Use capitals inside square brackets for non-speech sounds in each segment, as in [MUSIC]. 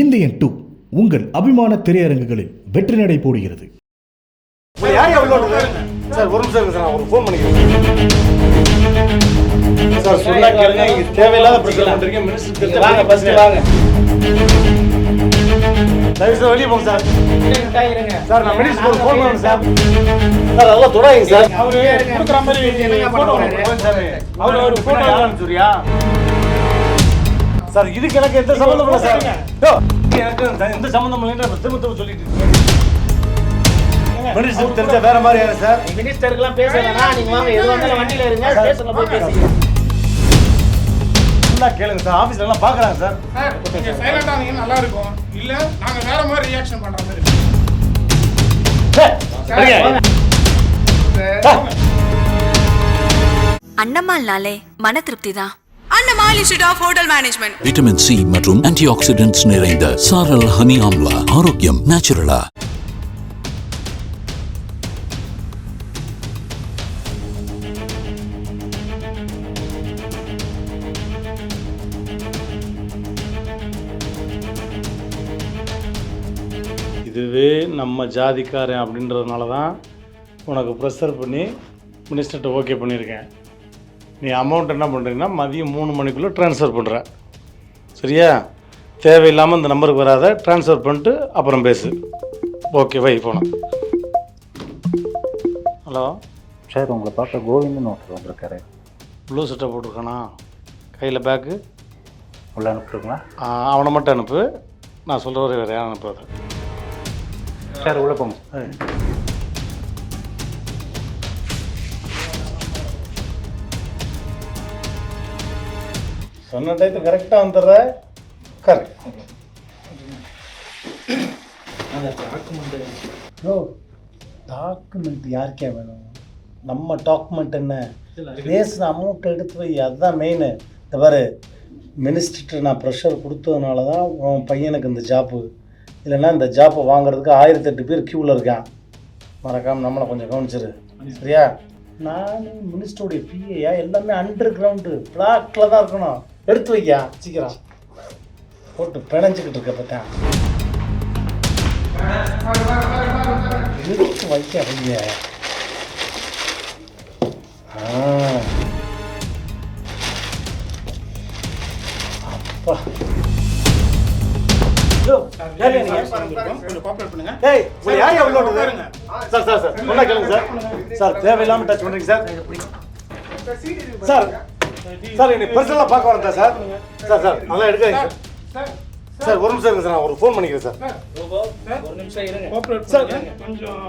Indian two உங்கள் அபிமான திரையரங்குகளில் வெற்றி நடை போடுகிறது. உங்களை யார் எவ்வளோ சார் ஒரு நிமிஷம் இருங்க சார் நான் ஒரு ஃபோன் பண்ணிக்கிறேன். சார் சொன்னா கேளுங்க இங்க தேவையில்லாத பிரச்சனை. பண்றீங்க மினிஸ்டர் வாங்க ஃபர்ஸ்ட் வாங்க. தயவு செய்து வெளியே போங்க சார். சார் நான் மினிஸ்டர் ஃபோன் பண்ணணும் சார். சார் அதெல்லாம் தொடாதீங்க சார். அவரு கொடுக்குற மாதிரி பண்ணுவாரு? அவர் ஒரு சார் இதுக்கு எனக்கு எந்த சம்மந்தம் இல்லை சார். யோ, எனக்கு எந்த சம்மந்தம் இல்லைன்ற திரும்ப திரும்ப சொல்லிட்டு இருக்கீங்க. மினிஸ்டர் தெரிஞ்ச வேற மாதிரி யாரு சார்? மினிஸ்டருக்குலாம் பேச வேணாம். நீங்க வாங்க எது வந்தாலும் வண்டியில இருங்க. ஸ்டேஷன்ல போய் ஃபுல்லா கேளுங்க சார். ஆபீஸ்ல எல்லாம் பாக்குறாங்க சார். நீங்க சைலண்டா நீங்க நல்லா இருக்கும். இல்ல நாங்க வேற மாதிரி ரியாக்ஷன் பண்ற மாதிரி அன்னம்மாள்னாலே மன திருப்தி தான். Institute of hotel management vitamin C மற்றும் ஆன்டி ஆக்சிடென்ட்ஸ் நிறைந்த சாரல் ஹனி ஆம்லா ஆரோக்கியம் நேச்சுரலா இதுவே நம்ம ஜாதிக்காரன் அப்படின்றதுனால தான் உனக்கு ப்ரெஷர் பண்ணி மினிஸ்டர்கிட்ட ஓகே பண்ணியிருக்கேன். நீ அமௌண்ட் என்ன பண்ணுறீங்கன்னா மதியம் மூணு மணிக்குள்ளே ட்ரான்ஸ்ஃபர் பண்ணுற சரியா? தேவையில்லாமல் இந்த நம்பருக்கு வராத ட்ரான்ஸ்ஃபர் பண்ணிட்டு அப்புறம் பேசு. ஓகே வை போனோம் ஹலோ சார் உங்களை பார்க்க கோவிந்தன் ஒருத்தர் வந்திருக்காரு. ப்ளூ சட்டை போட்டிருக்கானா? கையில் பேக்கு உள்ள அனுப்புறீங்களா அவனை மட்டும் அனுப்பு. நான் சொல்கிற வரை வேறு யாரும் அனுப்பாத. சார் உள்ள போங்க. சொன்ன டயத்து கரெக்டாக வந்துடுற கரெக்ட் ஓ டாக்குமெண்ட் யாருக்கே வேணும்? நம்ம டாக்குமெண்ட் என்ன? பேசின அமௌண்ட் எடுத்து வை அதுதான் மெயின் இந்த பாரு மினிஸ்டர்கிட்ட நான் ப்ரெஷர் கொடுத்ததுனால தான் உன் பையனுக்கு இந்த ஜாப்பு இல்லைன்னா இந்த ஜாப்பை வாங்குறதுக்கு ஆயிரத்தெட்டு பேர் க்யூவில் இருக்கான். மறக்காமல் நம்மளை கொஞ்சம் கவனிச்சிரு. சரியா? நான் மினிஸ்டருடைய பிஏயா எல்லாமே அண்டர் கிரவுண்டு பிளாக்ல தான் இருக்கணும். எடுத்து வையா சீக்கிரம். போட்டு பிணைஞ்சிக்கிட்டு இருக்க பார்த்தேன் எடுத்து வைக்க ஆ. அப்பா. சார் சார் சார் தேவையில்லாம டச் பண்றீங்க சார். சார் சார் என்னை பர்சனலாக பார்க்க வரேன் சார்? Sir sir. அதெல்லாம் எடுக்காதீங்க சார் சார். ஒரு நிமிஷம் இருங்க சார் நான் ஒரு ஃபோன் பண்ணிக்கிறேன் சார். ஒரு நிமிஷம் இருங்க. சார். கொஞ்சம்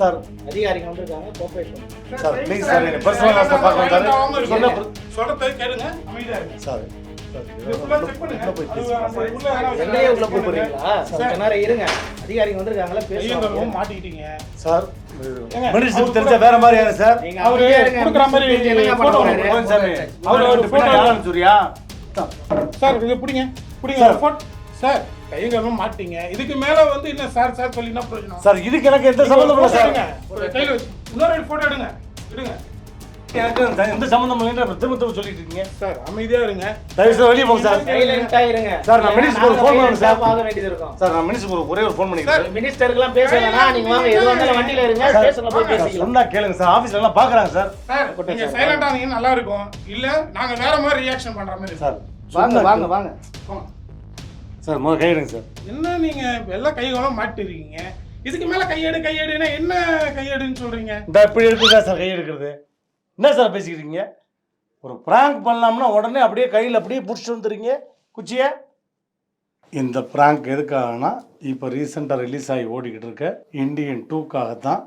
சார். அதிகாரிங்க வந்திருக்காங்க கோஆபரேட் பண்ணுங்க. சார் ப்ளீஸ் சார் என்னை பர்சனலாக சார் பார்க்க வந்தாரு. சொன்ன சொல்றதை கேளுங்க. சார். உள்ள போறீங்களா நேரம் இருங்க அதிகாரிங்க வந்திருக்காங்களா மாட்டிக்கிட்டீங்க சார் மினிஸ்டர் தெரிஞ்ச வேற மாதிரி சார் அவரு கொடுக்குற மாதிரி போட்டோ சார் இது பிடிங்க பிடிங்க சார். சார் மாட்டீங்க இதுக்கு மேல வந்து என்ன சார் சார் சொல்லி என்ன பிரயோஜனம் சார் இதுக்கு எனக்கு எந்த சம்பந்தம் இல்லை சார் இன்னொரு போட்டோ எடுங்க எடுங்க எனக்கு எந்த சம்மந்தம் இல்லைன்ற திரும்ப திரும்ப சொல்லிட்டு இருக்கீங்க. சார் அமைதியா இருங்க. தயவு செய்து வெளியே போங்க சார். சைலண்டா இருங்க. சார், நான் ஒரு phone பண்ணணும் சார். பார்க்க வேண்டியது இருக்கும். சார் நான் மினிஸ்டர் ஒரு ஒரே ஒரு ஃபோன் பண்ணிக்கிறேன் மினிஸ்டருக்குலாம் பேச வேணாம் நீங்க வாங்க எது வந்தாலும் வண்டியில இருங்க ஸ்டேஷன்ல போய் சார் பேசிக்கலாம். சொன்னா கேளுங்க சார். ஆஃபீஸ்ல எல்லாம் பார்க்குறாங்க சார். சார் நீங்க சைலண்டா நீங்க நல்லா இருக்கும். இல்ல நாங்க வேற மாதிரி ரியாக்ஷன் பண்ற மாதிரி. சார் வாங்க. சார் முதல்ல கையிடுங்க சார். என்ன நீங்க எல்லாம் கைகளும் மாட்டிருக்கீங்க? இதுக்கு மேல கையெடு கையெடுனா என்ன கையெடுன்னு சொல்றீங்க? இந்த இப்படி இருக்குதா சார் கை எடுக்கிறது என்ன சார் பேசிக்கிறீங்க ஒரு ப்ராங்க் பண்ணலாம்னா உடனே அப்படியே கையில் அப்படியே பிடிச்சிட்டு வந்துடுறீங்க குச்சியை? இந்த ப்ராங்க் எதுக்காகனா இப்போ ரீசெண்டாக ரிலீஸ் ஆகி ஓடிக்கிட்டு இருக்க இண்டியன் டூக்காக தான்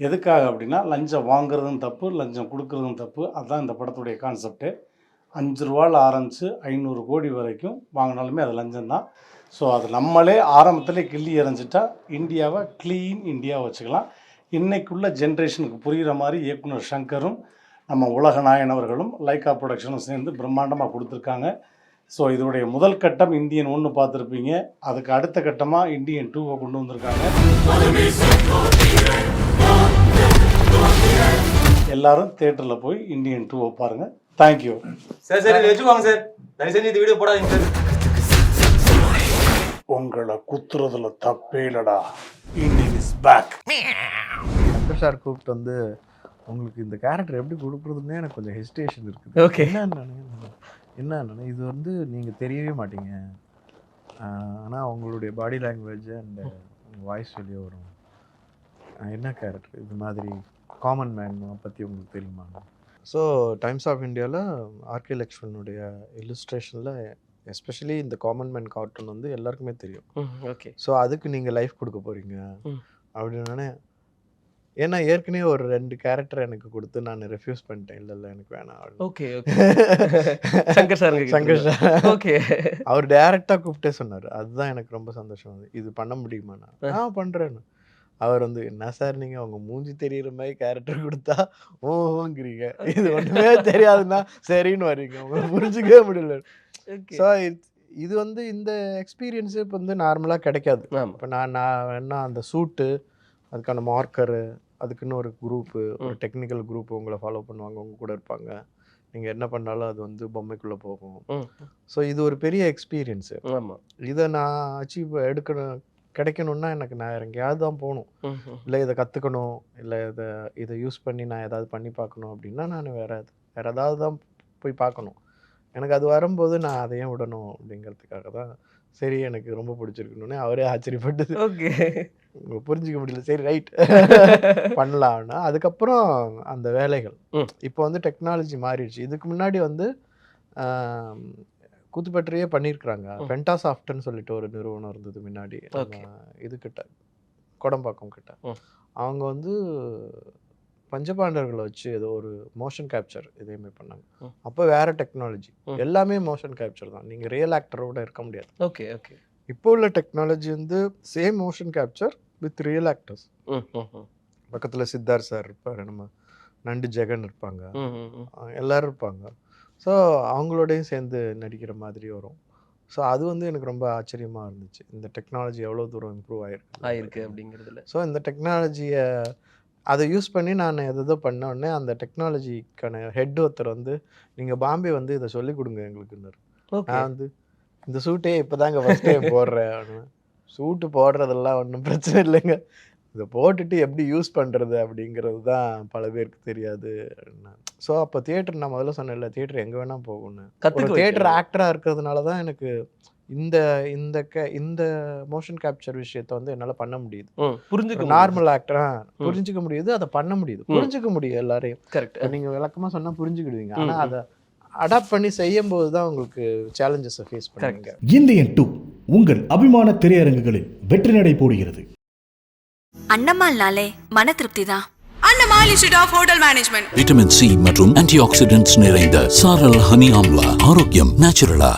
எதுக்காக அப்படின்னா லஞ்சம் வாங்குறதும் தப்பு லஞ்சம் கொடுக்குறதும் தப்பு. அதுதான் இந்த படத்துடைய கான்செப்ட்டு அஞ்சு ரூபாயில் ஆரம்பித்து ஐநூறு கோடி வரைக்கும் வாங்கினாலுமே அது லஞ்சம் தான் ஸோ அது நம்மளே ஆரம்பத்திலே கிள்ளி எறிஞ்சிட்டா இந்தியாவை க்ளீன் இந்தியா வச்சுக்கலாம். இன்றைக்குள்ள ஜென்ரேஷனுக்கு புரிகிற மாதிரி இயக்குனர் சங்கரும் நம்ம உலக நாயன் அவர்களும் லைக்கா ப்ரொடக்ஷனும் சேர்ந்து பிரம்மாண்டமாக கொடுத்துருக்காங்க. ஸோ இதோடைய முதல் கட்டம் இந்தியன் ஒன்று பார்த்துருப்பீங்க. அதுக்கு அடுத்த கட்டமாக இந்தியன் டூவை கொண்டு வந்திருக்காங்க. எல்லாரும் தேட்டரில் போய் இந்தியன் டூவை பாருங்கள் தேங்க்யூ சார் சார் இதை வச்சுக்கோங்க சார் தயவு செஞ்சு இந்த வீடியோ போடாதீங்க சார் உங்களை குத்துறதுல தப்பே இல்லடா. இந்தியன் இஸ் பேக் சார் கூப்பிட்டு வந்து உங்களுக்கு இந்த கேரக்டர் எப்படி கொடுக்குறதுன்னே எனக்கு கொஞ்சம் ஹெசிடேஷன் இருக்குது. Okay. என்ன என்ன இது வந்து நீங்கள் தெரியவே மாட்டீங்க. ஆனால் உங்களுடைய பாடி லாங்குவேஜ் அண்ட் வாய்ஸ் வெளியே வரும். என்ன கேரக்டர் இது மாதிரி காமன் மேன் பற்றி உங்களுக்கு தெரியுமா? ஸோ டைம்ஸ் ஆஃப் இந்தியாவில் ஆர்கே லக்ஷ்மனுடைய இல்லுஸ்ட்ரேஷனில் எஸ்பெஷலி இந்த காமன் மேன் கார்ட்டூன் வந்து எல்லாருக்குமே தெரியும். ஓகே ஸோ அதுக்கு நீங்கள் லைஃப் கொடுக்க போகிறீங்க. அப்படின்னு ஏன்னா ஏற்கனவே ஒரு ரெண்டு கேரக்டர் எனக்கு கொடுத்து நான் ரெஃப்யூஸ் பண்ணிட்டேன். இல்லை இல்லை எனக்கு வேணாம். Okay okay. Shankar sir Shankar sir okay. அவர் டைரக்டாக கூப்பிட்டே சொன்னார். அதுதான் எனக்கு ரொம்ப சந்தோஷம் இது பண்ண முடியுமா நான்? ஆ பண்ணுறேன்னு அவர் வந்து என்ன சார் நீங்கள் அவங்க மூஞ்சி தெரியுற மாதிரி கேரக்டர் கொடுத்தா ஓங்கிறீங்க இது ஒன்றுமே தெரியாதுன்னா சரின்னு வரீங்க. உங்களை புரிஞ்சுக்கவே முடியல. ஸோ இது வந்து இந்த எக்ஸ்பீரியன்ஸு இப்போ வந்து நார்மலாக கிடைக்காது. இப்போ நான் நான் என்ன அந்த சூட்டு அதுக்கான மார்க்கரு அதுக்குன்னு ஒரு குரூப்பு ஒரு டெக்னிக்கல் குரூப் உங்களை ஃபாலோ பண்ணுவாங்க உங்க கூட இருப்பாங்க. நீங்கள் என்ன பண்ணாலும் அது வந்து பொம்மைக்குள்ளே போகும். ஸோ இது ஒரு பெரிய எக்ஸ்பீரியன்ஸு ஆமா. இதை நான் அச்சீவ் எடுக்கணும் கிடைக்கணும்னா எனக்கு நான் எங்கேயாவது தான் போகணும். இல்லை இதை கற்றுக்கணும் இல்லை இதை இதை யூஸ் பண்ணி நான் ஏதாவது பண்ணி பார்க்கணும் அப்படின்னா நான் வேற வேற ஏதாவது தான் போய் பார்க்கணும். எனக்கு அது வரும்போது நான் அதையும் விடணும் அப்படிங்கிறதுக்காக தான். சரி எனக்கு ரொம்ப பிடிச்சிருக்கணுன்னே அவரே ஆச்சரியப்பட்டு ஓகே. புரிஞ்சுக்க முடியல. சரி ரைட் [LAUGHS] பண்ணலாம்னா அதுக்கப்புறம் அந்த வேலைகள். இப்போ வந்து டெக்னாலஜி மாறிடுச்சு. இதுக்கு முன்னாடி வந்து கூத்துப்பற்றியே பண்ணியிருக்கிறாங்க. பென்டாசாஃப்ட்னு சொல்லிட்டு ஒரு நிறுவனம் இருந்தது முன்னாடி. இது கிட்ட கொடம்பாக்கம் கிட்ட. அவங்க வந்து பஞ்சபாண்டவர்களை வச்சு ஏதோ ஒரு மோஷன் கேப்சர் இதேமாதிரி பண்ணாங்க. அப்போ வேற டெக்னாலஜி. எல்லாமே மோஷன் கேப்சர் தான். நீங்கள் ரியல் ஆக்டரோட இருக்க முடியாது. Okay okay. இப்போ உள்ள டெக்னாலஜி வந்து same motion capture with real actors பக்கத்தில் சித்தார்த் சார் இருப்பார் நம்ம நண்டு ஜெகன் இருப்பாங்க. எல்லாரும் இருப்பாங்க. ஸோ அவங்களோடையும் சேர்ந்து நடிக்கிற மாதிரி வரும். ஸோ அது வந்து எனக்கு ரொம்ப ஆச்சரியமாக இருந்துச்சு. இந்த டெக்னாலஜி எவ்வளோ தூரம் இம்ப்ரூவ் ஆயிருக்கு. ஆயிருக்கு அப்படிங்கிறதுல. ஸோ இந்த டெக்னாலஜியை அதை யூஸ் பண்ணி நான் எதோ பண்ண உடனே அந்த டெக்னாலஜிக்கான ஹெட் ஒருத்தர் வந்து நீங்கள் பாம்பே வந்து இதை சொல்லிக் கொடுங்க எங்களுக்குன்னாரு. ஓகே. நான் வந்து இந்த சூட்டே இப்போதாங்க ஃபஸ்ட் டைம் போடுறேன். சூட்டு போடுறதெல்லாம் ஒன்றும் பிரச்சனை இல்லைங்க. இதை போட்டுட்டு எப்படி யூஸ் பண்ணுறது அப்படிங்கிறது தான் பல பேருக்கு தெரியாது. ஸோ அப்போ தியேட்டர் நான் முதல்ல சொன்னேன்ல தியேட்டர் எங்கே வேணால் போகணும்னு ஒரு தியேட்டர். ஆக்டராக இருக்கிறதுனால தான் எனக்கு இந்த இந்த க இந்த மோஷன் கேப்சர் விஷயத்த வந்து என்னால் பண்ண முடியுது. புரிஞ்சுக்க நார்மல் ஆக்டரா புரிஞ்சுக்க முடியுது அதை பண்ண முடியுது. புரிஞ்சுக்க முடியும் எல்லாரையும். கரெக்ட் இப்ப நீங்க விளக்கமா சொன்னா புரிஞ்சுக்கிடுவீங்க. ம், ஆனா ம். அதை அடாப்ட் பண்ணி செய்யும் போது தான் உங்களுக்கு சேலஞ்சஸை ஃபேஸ் பண்ணுவீங்க. இந்தியன் டூ உங்கள் அபிமான திரையரங்குகளில் வெற்றி நடை போடுகிறது. அன்னம்மாள்னாலே மன திருப்தி தான் Annamal institute of hotel management vitamin C மற்றும் ஆன்டி ஆக்சிடென்ட்ஸ் நிறைந்த சாரல் ஹனி ஆம்லா ஆரோக்கியம் நேச்சுரலா